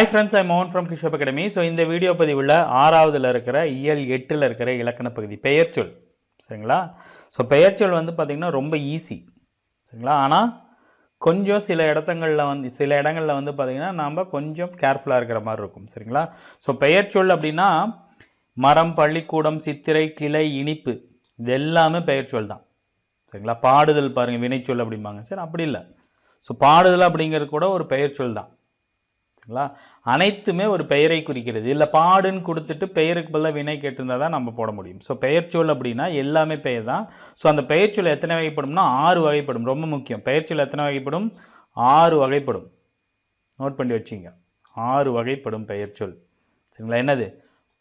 High friends I மோகன் from Kishap academy so இந்த video பதிவில் ஆறாவதுல இருக்கிற இயல் எட்டில் இருக்கிற இலக்கண பகுதி பெயர்ச்சொல் சரிங்களா? ஸோ பெயர்ச்சொல் வந்து பார்த்தீங்கன்னா ரொம்ப ஈஸி சரிங்களா? ஆனால் கொஞ்சம் சில இடத்துங்களில் வந்து சில இடங்களில் வந்து பார்த்திங்கன்னா நாம் கொஞ்சம் கேர்ஃபுல்லாக இருக்கிற மாதிரி இருக்கும். சரிங்களா? ஸோ பெயர்ச்சொல் அப்படின்னா மரம் பள்ளிக்கூடம் சித்திரை கிளை இனிப்பு. இது எல்லாமே பெயர்ச்சொல் தான். சரிங்களா? பாடுதல் பாருங்கள் வினைச்சொல் அப்படிம்பாங்க. சரி அப்படி இல்லை. ஸோ பாடுதல் அப்படிங்கிறது கூட ஒரு பெயர்ச்சொல் தான். சரிங்களா அனைத்துமே ஒரு பெயரை குறிக்கிறது. இல்லை பாடுன்னு கொடுத்துட்டு பெயருக்கு பதிலாக வினை கேட்டிருந்தா தான் நம்ம போட முடியும். ஸோ பெயர்ச்சொல் அப்படின்னா எல்லாமே பெயர் தான். ஸோ அந்த பெயர்ச்சொல் எத்தனை வகைப்படும்னா ஆறு வகைப்படும். ரொம்ப முக்கியம். பெயர்ச்சொல் எத்தனை வகைப்படும்? ஆறு வகைப்படும். நோட் பண்ணி வச்சிங்க. ஆறு வகைப்படும் பெயர்ச்சொல். சரிங்களா? என்னது?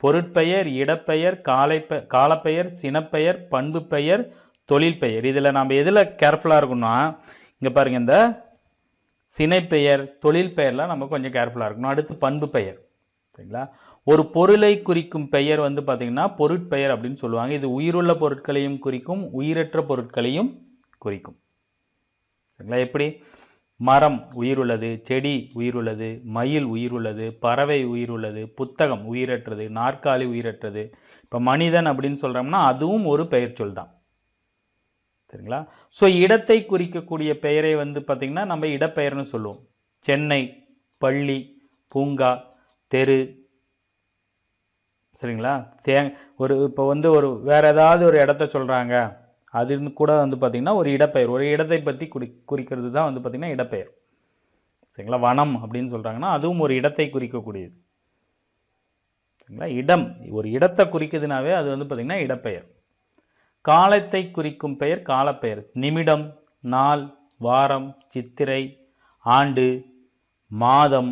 பொருட்பெயர் இடப்பெயர் காலைப்பெ காலப்பெயர் சினப்பெயர் பண்பு பெயர் தொழில் பெயர் இதில் நாம் எதில் கேர்ஃபுல்லாக இருக்கணும்னா இங்கே பாருங்கள் இந்த சினைப்பெயர் தொழில் பெயர்லாம் நம்ம கொஞ்சம் கேர்ஃபுல்லாக இருக்கணும். அடுத்து பண்பு பெயர். சரிங்களா? ஒரு பொருளை குறிக்கும் பெயர் வந்து பார்த்தீங்கன்னா பொருட்பெயர் அப்படின்னு சொல்லுவாங்க. இது உயிருள்ள பொருட்களையும் குறிக்கும் உயிரற்ற பொருட்களையும் குறிக்கும். சரிங்களா? எப்படி? மரம் உயிருள்ளது செடி உயிருள்ளது மயில் உயிருள்ளது பறவை உயிருள்ளது புத்தகம் உயிரற்றது நாற்காலி உயிரற்றது. இப்போ மனிதன் அப்படின்னு சொல்கிறோம்னா அதுவும் ஒரு பெயர்ச்சொல் தான். சரிங்களா? ஸோ இடத்தை குறிக்கக்கூடிய பெயரை வந்து பார்த்திங்கன்னா நம்ம இடப்பெயர்னு சொல்லுவோம். சென்னை பள்ளி பூங்கா தெரு சரிங்களா? தே ஒரு இப்போ வந்து ஒரு வேறு ஏதாவது ஒரு இடத்த சொல்கிறாங்க அதுன்னு கூட வந்து பார்த்திங்கன்னா ஒரு இடப்பெயர். ஒரு இடத்தை பற்றி குறி குறிக்கிறது தான் வந்து பார்த்திங்கன்னா இடப்பெயர். சரிங்களா? வனம் அப்படின்னு சொல்கிறாங்கன்னா அதுவும் ஒரு இடத்தை குறிக்கக்கூடியது. சரிங்களா? இடம் ஒரு இடத்தை குறிக்குதுனாவே அது வந்து பார்த்திங்கன்னா இடப்பெயர். காலத்தை குறிக்கும் பெயர் காலப்பெயர். நிமிடம் நாள் வாரம் சித்திரை ஆண்டு மாதம்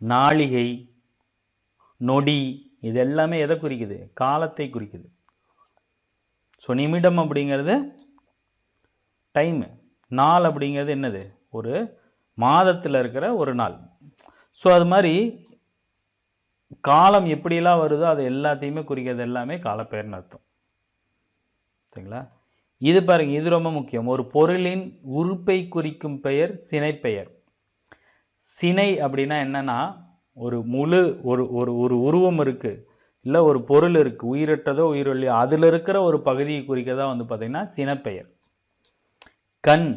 நாளிகை நொடி இது எல்லாமே எதை குறிக்குது? காலத்தை குறிக்குது. ஸோ நிமிடம் அப்படிங்கிறது டைமு நாள் அப்படிங்கிறது என்னது? ஒரு மாதத்தில் இருக்கிற ஒரு நாள். ஸோ அது மாதிரி காலம் எப்படிலாம் வருதோ அது எல்லாத்தையுமே குறிக்கிறது எல்லாமே காலப்பெயர்னு அர்த்தம். சரிங்களா இது பாருங்க இது ரொம்ப முக்கியம். ஒரு பொருளின் உறுப்பை குறிக்கும் பெயர் சினைப்பெயர் சினை அப்படின்னா என்னன்னா ஒரு முழு ஒரு ஒரு ஒரு உருவம் இருக்குது இல்லை ஒரு பொருள் இருக்குது உயிரற்றதோ உயிரொல்லியோ அதில் இருக்கிற ஒரு பகுதியை குறிக்கிறதா வந்து பார்த்திங்கன்னா சினப்பெயர். கண்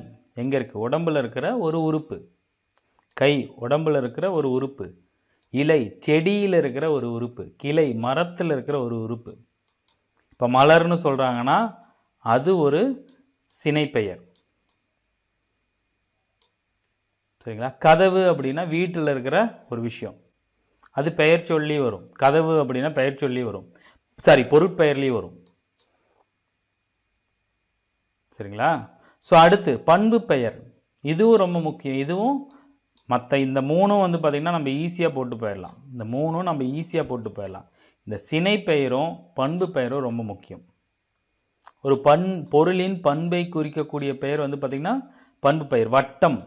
எங்கே இருக்குது உடம்பில் இருக்கிற ஒரு உறுப்பு. கை உடம்பில் இருக்கிற ஒரு உறுப்பு. இலை செடியில் இருக்கிற ஒரு உறுப்பு. கிளை மரத்தில் இருக்கிற ஒரு உறுப்பு. இப்போ மலர்னு சொல்கிறாங்கன்னா அது ஒரு சினைப்பெயர். சரிங்களா? கதவு அப்படின்னா வீட்டில் இருக்கிற ஒரு விஷயம். அது பெயர் சொல்லி வரும். கதவு அப்படின்னா பெயர் சொல்லி வரும். சாரி பொருட்பெயர்லேயும் வரும். சரிங்களா? ஸோ அடுத்து பண்பு பெயர். இதுவும் ரொம்ப முக்கியம். இதுவும் மற்ற இந்த மூணும் வந்து பார்த்திங்கன்னா நம்ம ஈஸியாக போட்டு போயிடலாம் இந்த மூணும் நம்ம ஈஸியாக போட்டு போயிடலாம் இந்த சினை பெயரும் பண்பு பெயரும் ரொம்ப முக்கியம். ஒரு பண் பொருளின் பண்பை குறிக்கக்கூடிய பெயர் வந்து பார்த்திங்கன்னா பண்பு பெயர் வட்டம்.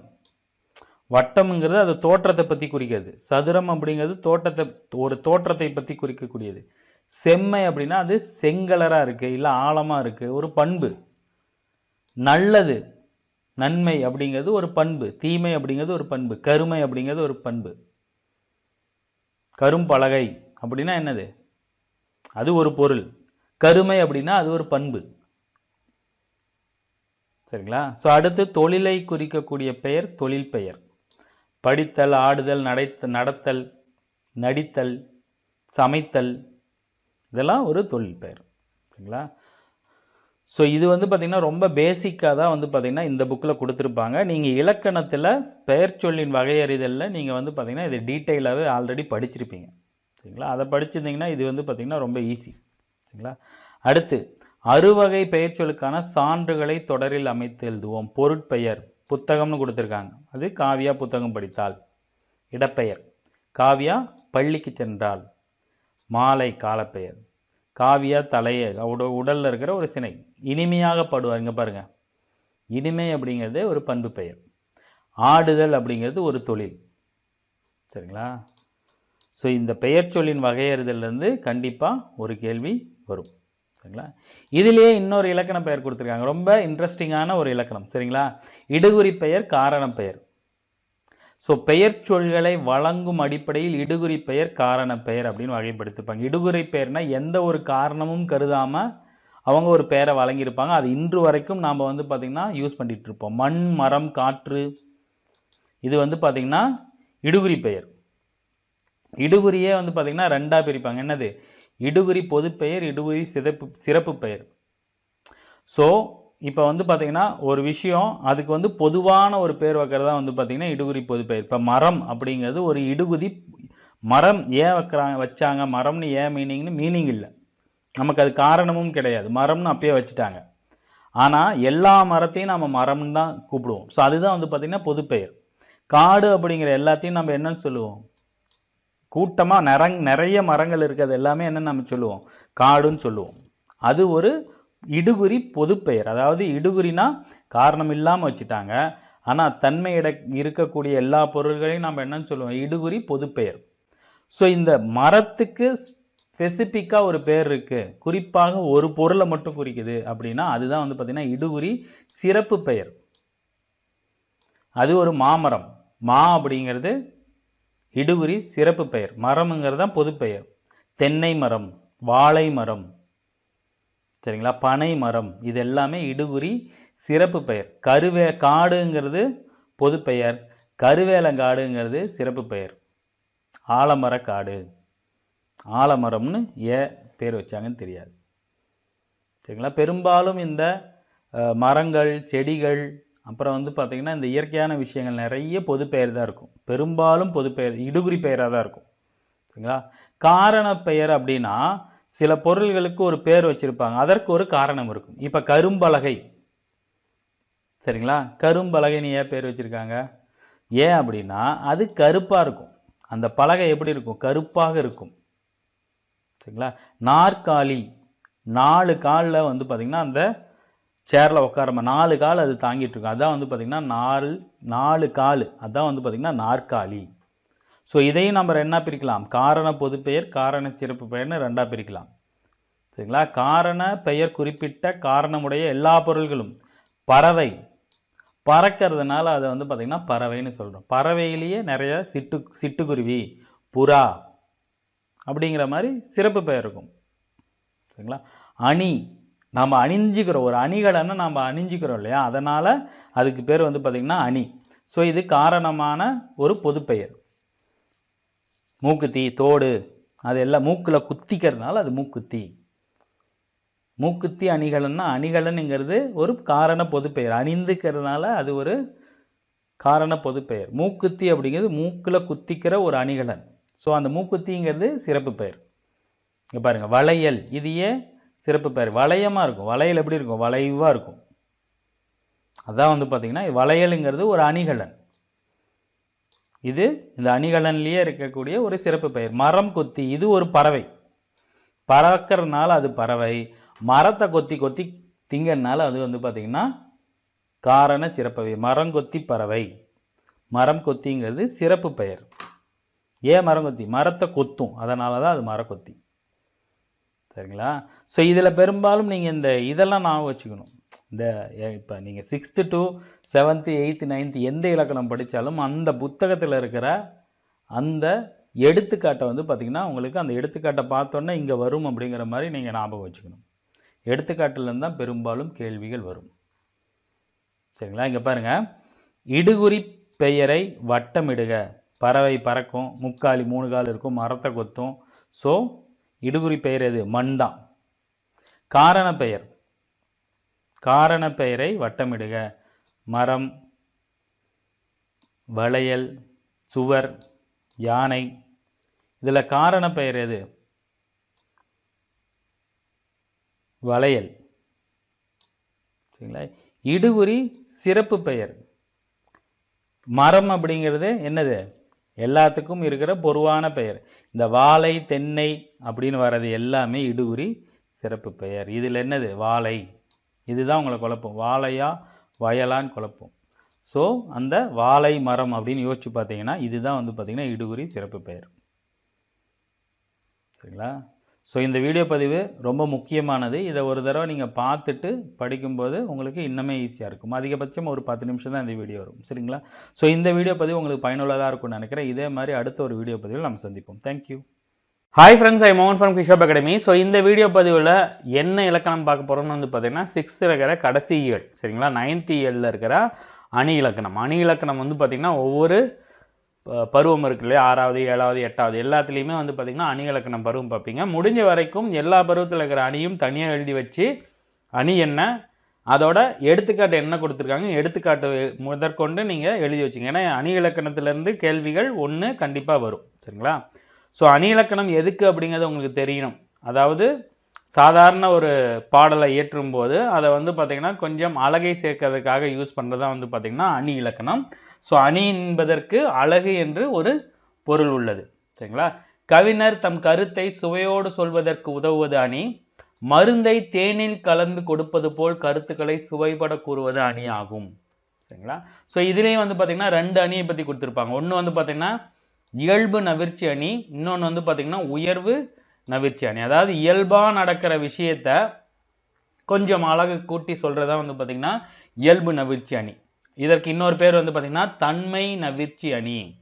வட்டம்ங்கிறது அது தோற்றத்தை பற்றி குறிக்கிறது. சதுரம் அப்படிங்கிறது தோட்டத்தை ஒரு தோற்றத்தை பற்றி குறிக்கக்கூடியது. செம்மை அப்படின்னா அது செங்கலராக இருக்குது இல்லை ஆழமாக இருக்குது ஒரு பண்பு. நல்லது நன்மை அப்படிங்கிறது ஒரு பண்பு. தீமை அப்படிங்கிறது ஒரு பண்பு. கருமை அப்படிங்கிறது ஒரு பண்பு. கரும்பலகை அப்படின்னா என்னது? அது ஒரு பொருள். கருமை அப்படின்னா அது ஒரு பண்பு. சரிங்களா? ஸோ அடுத்து தொழிலை குறிக்கக்கூடிய பெயர் தொழில் பெயர். படித்தல் ஆடுதல் நடைத்த நடத்தல் நடித்தல் சமைத்தல் இதெல்லாம் ஒரு தொழில் பெயர். சரிங்களா? ஸோ இது வந்து பார்த்திங்கன்னா ரொம்ப பேசிக்காக தான் வந்து பார்த்திங்கன்னா இந்த புக்கில் கொடுத்துருப்பாங்க. நீங்கள் இலக்கணத்தில் பெயர் சொல்லின் வகையறிதலில் நீங்கள் வந்து பார்த்திங்கன்னா இது டீட்டெயிலாகவே ஆல்ரெடி படிச்சிருப்பீங்க. சரிங்களா? அதை படிச்சிருந்தீங்கன்னா இது வந்து பார்த்திங்கன்னா ரொம்ப ஈஸி சரிங்களா? அடுத்து அறுவகை பெயர்ச்சொலுக்கான சான்றுகளை தொடரில் அமைத்து எழுதுவோம். பொருட்பெயர் புத்தகம்னு கொடுத்துருக்காங்க. அது காவியா புத்தகம் படித்தால். இடப்பெயர் காவியா பள்ளிக்கு சென்றால். மாலை காலப்பெயர் காவியா தலைய உடலில் இருக்கிற ஒரு சினை இனிமையாக பாடுவார். இங்கே பாருங்க. இனிமை அப்படிங்கிறது ஒரு பண்பு பெயர். ஆடுதல் அப்படிங்கிறது ஒரு தொழில். சரிங்களா? ஸோ இந்த பெயர் சொல்லின் வகையறுதல்லேருந்து கண்டிப்பாக ஒரு கேள்வி வரும். சரிங்களா? இதிலேயே இன்னொரு இலக்கண பெயர் கொடுத்துருக்காங்க. ரொம்ப இன்ட்ரெஸ்டிங்கான ஒரு இலக்கணம். சரிங்களா? இடுகுறி பெயர் காரண பெயர். ஸோ பெயர் சொல்களை வழங்கும் அடிப்படையில் இடுகுறி பெயர் காரண பெயர் அப்படின்னு வகைப்படுத்திப்பாங்க. இடுகுறி பெயர்னா எந்த ஒரு காரணமும் கருதாம அவங்க ஒரு பெயரை வழங்கியிருப்பாங்க. அது இன்று வரைக்கும் நாம் வந்து பார்த்திங்கன்னா யூஸ் பண்ணிட்டு இருப்போம் மண் மரம் காற்று. இது வந்து பார்த்திங்கன்னா இடுகுறி பெயர். இடுகுறியே வந்து பார்த்திங்கன்னா ரெண்டா பிரிப்பாங்க. என்னது? இடுகுறி பொதுப்பெயர் இடுகுறி சிறப்பு சிறப்பு பெயர். ஸோ இப்போ வந்து பார்த்தீங்கன்னா ஒரு விஷயம் அதுக்கு வந்து பொதுவான ஒரு பேர் தான் வந்து பார்த்தீங்கன்னா இடுகுறி பொதுப்பெயர். இப்போ மரம் அப்படிங்கிறது ஒரு இடுகுதி மரம் ஏன் வைக்கிறாங்க வச்சாங்க? மரம்னு ஏன் மீனிங்னு மீனிங் இல்லை. நமக்கு அது காரணமும் கிடையாது. மரம்னு அப்பயே வச்சுட்டாங்க. ஆனால் எல்லா மரத்தையும் நம்ம மரம்னு தான் கூப்பிடுவோம். ஸோ அதுதான் வந்து பார்த்திங்கன்னா பொதுப்பெயர். காடு அப்படிங்கிற எல்லாத்தையும் நம்ம என்னன்னு சொல்லுவோம்? கூட்டமாக நிறங் நிறைய மரங்கள் இருக்கிறது எல்லாமே என்ன நம்ம சொல்லுவோம். காடுன்னு சொல்லுவோம். அது ஒரு இடுகுறி பொதுப்பெயர் அதாவது இடுகுறினா காரணம் இல்லாமல் வச்சுட்டாங்க. ஆனால் தன்மை இட இருக்கக்கூடிய எல்லா பொருள்களையும் நம்ம என்னன்னு சொல்லுவோம்? இடுகுறி பொதுப்பெயர் ஸோ இந்த மரத்துக்கு ஸ்பெசிஃபிக்காக ஒரு பேர் இருக்குது குறிப்பாக ஒரு பொருளை மட்டும் குறிக்குது அப்படின்னா அதுதான் வந்து பார்த்திங்கன்னா இடுகுறி சிறப்பு பெயர். அது ஒரு மாமரம். மா அப்படிங்கிறது இடுகுறி சிறப்பு பெயர். மரம்ங்கிறது தான் பொதுப்பெயர் தென்னை மரம் வாழை மரம். சரிங்களா? பனை மரம். இது எல்லாமே இடுகுறி சிறப்பு பெயர். கருவே காடுங்கிறது பொதுப்பெயர் கருவேலங்காடுங்கிறது சிறப்பு பெயர். ஆலமர காடு. ஆலமரம்னு ஏன் பேர் வச்சாங்கன்னு தெரியாது. சரிங்களா? பெரும்பாலும் இந்த மரங்கள் செடிகள் அப்புறம் வந்து பார்த்திங்கன்னா இந்த இயற்கையான விஷயங்கள் நிறைய பொது பெயர் தான் இருக்கும். பெரும்பாலும் பொது பெயர் இடுகுறி பெயராக தான் இருக்கும். சரிங்களா? காரண பெயர் அப்படின்னா சில பொருள்களுக்கு ஒரு பேர் வச்சிருப்பாங்க. அதற்கு ஒரு காரணம் இருக்கும். இப்போ கரும்பலகை. சரிங்களா? கரும்பலகைன்னு ஏன் பேர் வச்சிருக்காங்க? ஏன் அப்படின்னா அது கருப்பாக இருக்கும். அந்த பலகை எப்படி இருக்கும்? கருப்பாக இருக்கும். சரிங்களா? நாற்காலி. நாலு காலில் வந்து பார்த்திங்கன்னா அந்த சேரில் உட்காரம நாலு கால் அது தாங்கிட்டு இருக்கும். அதான் வந்து பார்த்திங்கன்னா நாலு நாலு கால். அதான் வந்து பார்த்திங்கன்னா நாற்காலி. ஸோ இதையும் நம்ம என்ன பிரிக்கலாம். காரண பொதுப்பெயர் காரண சிறப்பு பெயர்னு ரெண்டாக பிரிக்கலாம். சரிங்களா? காரண பெயர் குறிப்பிட்ட காரணமுடைய எல்லா பொருள்களும். பறவை. பறக்கிறதுனால அதை வந்து பார்த்திங்கன்னா பறவைன்னு சொல்கிறோம் பறவையிலேயே நிறைய சிட்டு சிட்டுக்குருவி புறா அப்படிங்கிற மாதிரி சிறப்பு பெயர் இருக்கும். சரிங்களா? அணி. நாம் அணிஞ்சிக்கிறோம். ஒரு அணிகலனை நம்ம அணிஞ்சிக்கிறோம் இல்லையா? அதனால் அதுக்கு பேர் வந்து பார்த்திங்கன்னா அணி. ஸோ இது காரணமான ஒரு பொதுப்பெயர் மூக்குத்தி தோடு அது எல்லாம் மூக்கில் குத்திக்கிறதுனால அது மூக்குத்தி. மூக்குத்தி அணிகலன்னா அணிகலனுங்கிறது ஒரு காரண பொதுப்பெயர் அணிந்துக்கிறதுனால அது ஒரு காரண பொதுப்பெயர் மூக்குத்தி அப்படிங்கிறது மூக்கில் குத்திக்கிற ஒரு அணிகலன். ஸோ அந்த மூக்குத்திங்கிறது சிறப்பு பெயர். இங்கே பாருங்கள் வளையல். இது ஏன் சிறப்பு பெயர். வளையமாக இருக்கும். வளையல் எப்படி இருக்கும்? வளைவாக இருக்கும். அதான் வந்து பார்த்திங்கன்னா வளையலுங்கிறது ஒரு அணிகலன். இது இந்த அணிகலன்லேயே இருக்கக்கூடிய ஒரு சிறப்பு பெயர். மரம் கொத்தி இது ஒரு பறவை. பறக்கிறதுனால அது பறவை. மரத்தை கொத்தி கொத்தி திங்கறனால அது வந்து பார்த்திங்கன்னா காரண சிறப்பவை. மரம் கொத்தி பறவை. மரம் கொத்திங்கிறது சிறப்பு பெயர். ஏன் மரம் கொத்தி? மரத்தை கொத்தும். அதனால தான் அது மரக்கொத்தி. சரிங்களா? ஸோ இதில் பெரும்பாலும் நீங்கள் இந்த இதெல்லாம் ஞாபகம் வச்சுக்கணும். இந்த இப்போ நீங்கள் sixth to seventh eighth ninth எந்த இலக்கணம் படித்தாலும் அந்த புத்தகத்தில் இருக்கிற அந்த எடுத்துக்காட்டை வந்து பார்த்திங்கன்னா உங்களுக்கு அந்த எடுத்துக்காட்டை பார்த்தோன்னே இங்கே வரும் அப்படிங்கிற மாதிரி நீங்கள் ஞாபகம் வச்சுக்கணும். எடுத்துக்காட்டுலேருந்து தான் பெரும்பாலும் கேள்விகள் வரும். சரிங்களா? இங்கே பாருங்கள் இடுகுறி பெயரை வட்டமிடுக. பறவை பறக்கும். முக்காலி மூணு கால் இருக்கும். மரத்தை கொத்தும். ஸோ இடுகுறி பெயர் எது? மண் தான். காரண பெயர். காரண பெயரை வட்டமிடுக. மரம் வளையல் சுவர் யானை. இதில் காரண பெயர் எது? வளையல். சரிங்களா? இடுகுறி சிறப்பு பெயர். மரம் அப்படிங்கிறது என்னது? எல்லாத்துக்கும் இருக்கிற பொதுவான பெயர். இந்த வாழை தென்னை அப்படின்னு வர்றது எல்லாமே இடுகுறி சிறப்பு பெயர். இதில் என்னது? வாழை. இதுதான் உங்களை குழப்பம். வாழையா வயலான்னு குழப்பம். ஸோ அந்த வாழை மரம் அப்படின்னு யோசிச்சு பார்த்தீங்கன்னா இதுதான் வந்து பார்த்தீங்கன்னா இடுகுறி சிறப்பு பெயர். சரிங்களா? ஸோ இந்த வீடியோ பதிவு ரொம்ப முக்கியமானது. இதை ஒரு தடவை நீங்கள் பார்த்துட்டு படிக்கும்போது உங்களுக்கு இன்னுமே ஈஸியாக இருக்கும். அதிகபட்சம் ஒரு பத்து நிமிஷம் தான் இந்த வீடியோ வரும். சரிங்களா? ஸோ இந்த வீடியோ பதிவு உங்களுக்கு பயனுள்ளதாக இருக்கும்னு நினைக்கிறேன். இதே மாதிரி அடுத்த ஒரு வீடியோ பதிவில் நம்ம சந்திப்போம். தேங்க்யூ ஹாய் ஃப்ரெண்ட்ஸ் ஐ மோகன் ஃப்ரம் கிஷோப் அகாடமி ஸோ இந்த வீடியோ பதிவில் என்ன இலக்கணம் பார்க்க போகிறோம்னு வந்து பார்த்தீங்கன்னா சிக்ஸ்த்தில் இருக்கிற கடைசி இயல் சரிங்களா? நைன்த் இயலில் இருக்கிற அணி இலக்கணம். அணி இலக்கணம் வந்து பார்த்திங்கன்னா ஒவ்வொரு பருவம் இருக்கு இல்லையா? ஆறாவது ஏழாவது எட்டாவது. எல்லாத்துலேயுமே வந்து பார்த்திங்கன்னா அணி இலக்கணம் பருவம் பார்ப்பீங்க. முடிஞ்ச வரைக்கும் எல்லா பருவத்தில் இருக்கிற அணியும் தனியாக எழுதி வச்சு அணி என்ன அதோட எடுத்துக்காட்டு என்ன கொடுத்துருக்காங்க? எடுத்துக்காட்டு முதற்கொண்டு நீங்கள் எழுதி வச்சுங்க. ஏன்னா அணி இலக்கணத்திலேருந்து கேள்விகள் ஒன்று கண்டிப்பாக வரும். சரிங்களா? ஸோ அணி இலக்கணம் எதுக்கு அப்படிங்கிறது உங்களுக்கு தெரியணும். அதாவது சாதாரண ஒரு பாடலை இயற்றும் போது அதை வந்து பார்த்திங்கன்னா கொஞ்சம் அழகை சேர்க்கறதுக்காக யூஸ் பண்ணுறதா வந்து பார்த்திங்கன்னா அணி இலக்கணம். ஸோ அணி என்பதற்கு அழகு என்று ஒரு பொருள் உள்ளது. சரிங்களா? கவிஞர் தம் கருத்தை சுவையோடு சொல்வதற்கு உதவுவது அணி. மருந்தை தேனில் கலந்து கொடுப்பது போல் கருத்துக்களை சுவைபட கூறுவது அணி ஆகும் சரிங்களா? ஸோ இதுலேயும் வந்து பார்த்திங்கன்னா ரெண்டு அணியை பற்றி கொடுத்துருப்பாங்க. ஒன்று வந்து பார்த்திங்கன்னா இயல்பு நவிர்ச்சி அணி இன்னொன்று வந்து பார்த்திங்கன்னா உயர்வு நவிர்ச்சி அணி. அதாவது இயல்பாக நடக்கிற விஷயத்த கொஞ்சம் அழகு கூட்டி சொல்கிறதா வந்து பார்த்திங்கன்னா இயல்பு நவிர்ச்சி அணி. இதற்கு இன்னொரு பேர் வந்து பார்த்திங்கன்னா தன்மை நவிர்ச்சி அணி.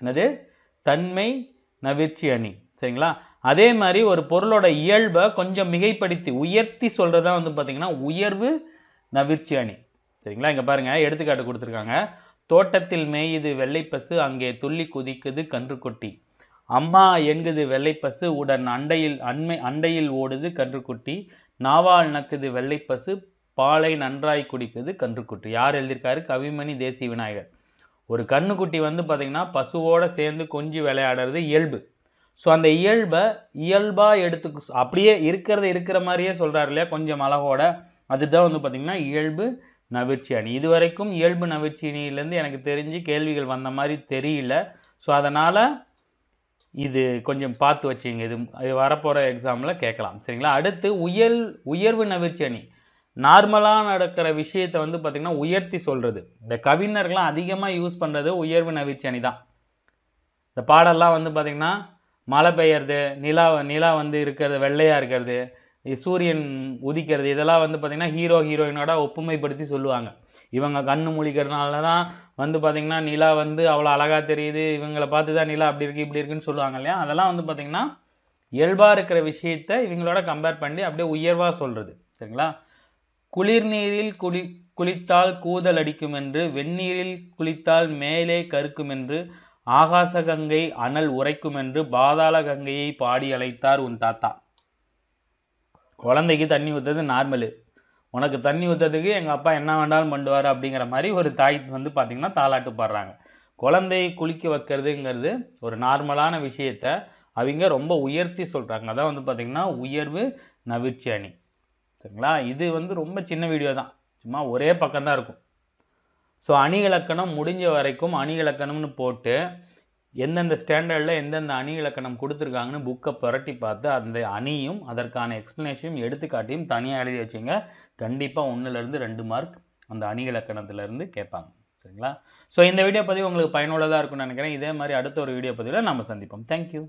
என்னது? தன்மை நவிர்ச்சி அணி. சரிங்களா? அதே மாதிரி ஒரு பொருளோட இயல்பை கொஞ்சம் மிகைப்படுத்தி உயர்த்தி சொல்கிறதா வந்து பார்த்திங்கன்னா உயர்வு நவிர்ச்சி அணி. சரிங்களா? இங்கே பாருங்கள் எடுத்துக்காட்டு கொடுத்துருக்காங்க. தோட்டத்தில் மேயுது வெள்ளைப்பசு அங்கே துள்ளி குதிக்குது கன்றுக்குட்டி. அம்மா என்குது வெள்ளைப்பசு உடன் அண்டையில் அண்மை அண்டையில் ஓடுது கன்றுக்குட்டி. நாவால் நக்குது வெள்ளைப்பசு பாலை நன்றாய் குடிப்பது கன்றுக்குட்டி. யார் எழுதியிருக்காரு? கவிமணி தேசி விநாயகர். ஒரு கண்ணுக்குட்டி வந்து பார்த்திங்கன்னா பசுவோட சேர்ந்து கொஞ்சி விளையாடுறது இயல்பு. ஸோ அந்த இயல்பை இயல்பாக எடுத்து அப்படியே இருக்கிறத இருக்கிற மாதிரியே சொல்கிறாரு இல்லையா? கொஞ்சம் அழகோட. அதுதான் வந்து பார்த்திங்கன்னா இயல்பு நவிர்ச்சி அணி. இது வரைக்கும் இயல்பு நவிர்ச்சி அணியிலேருந்து எனக்கு தெரிஞ்சு கேள்விகள் வந்த மாதிரி தெரியல. ஸோ அதனால் இது கொஞ்சம் பார்த்து வச்சுங்க. இது இது வரப்போகிற எக்ஸாமில் கேட்கலாம். சரிங்களா? அடுத்து உயல் உயர்வு நவிர்ச்சி அணி. நார்மலாக நடக்கிற விஷயத்தை வந்து பார்த்திங்கன்னா உயர்த்தி சொல்கிறது இந்த கவிஞர்கள்லாம் அதிகமாக யூஸ் பண்ணுறது உயர்வு நவிச்சனி அணி தான் இந்த பாடல்லாம் வந்து பார்த்திங்கன்னா மழை பெய்யறது நிலா நிலா வந்து இருக்கிறது வெள்ளையாக இருக்கிறது சூரியன் உதிக்கிறது இதெல்லாம் வந்து பார்த்திங்கன்னா ஹீரோ ஹீரோயினோட ஒப்புமைப்படுத்தி சொல்லுவாங்க. இவங்க கண்ணு முழிக்கிறதுனால தான் வந்து பார்த்திங்கன்னா நிலா வந்து அவ்வளோ அழகாக தெரியுது இவங்களை பார்த்து தான் நிலா அப்படி இருக்குது இப்படி இருக்குன்னு சொல்லுவாங்க இல்லையா? அதெல்லாம் வந்து பார்த்திங்கன்னா இயல்பாக இருக்கிற விஷயத்த இவங்களோட கம்பேர் பண்ணி அப்படியே உயர்வாக சொல்கிறது சரிங்களா? குளிர்நீரில் குளி குளித்தால் கூதல் அடிக்கும் என்று வெந்நீரில் குளித்தால் மேலே கருக்கும் என்று ஆகாச கங்கை அனல் உரைக்கும் என்று பாதாள கங்கையை பாடி அழைத்தார் உன் தாத்தா. குழந்தைக்கு தண்ணி ஊற்றுறது நார்மலு. உனக்கு தண்ணி ஊற்றுறதுக்கு எங்கள் அப்பா என்ன வேண்டாலும் பண்ணுவார் அப்படிங்கிற மாதிரி ஒரு தாய் வந்து பார்த்திங்கன்னா தாளாட்டு பாடுறாங்க. குழந்தையை குளிக்க வைக்கிறதுங்கிறது ஒரு நார்மலான விஷயத்த அவங்க ரொம்ப உயர்த்தி சொல்கிறாங்க அதான் வந்து பார்த்திங்கன்னா உயர்வு நவிற்சி அணி. சரிங்களா? இது வந்து ரொம்ப சின்ன வீடியோ தான். சும்மா ஒரே பக்கம் தான் இருக்கும். ஸோ அணிகலக்கணம் முடிஞ்ச வரைக்கும் அணிகலக்கணம்னு போட்டு எந்தெந்த ஸ்டாண்டர்டில் எந்தெந்த அணி இலக்கணம் கொடுத்துருக்காங்கன்னு புக்கை புரட்டி பார்த்து அந்த அணியும் அதற்கான எக்ஸ்ப்ளனேஷனையும் எடுத்துக்காட்டியும் தனியாக எழுதி வச்சிங்க. கண்டிப்பாக ஒன்றுலேருந்து ரெண்டு மார்க் அந்த அணி இலக்கணத்துலேருந்து கேட்பாங்க. சரிங்களா? ஸோ இந்த வீடியோ பதிவு உங்களுக்கு பயனுள்ளதாக இருக்கும்னு நினைக்கிறேன். இதே மாதிரி அடுத்த ஒரு வீடியோ பதிவில் நம்ம சந்திப்போம். தேங்க்யூ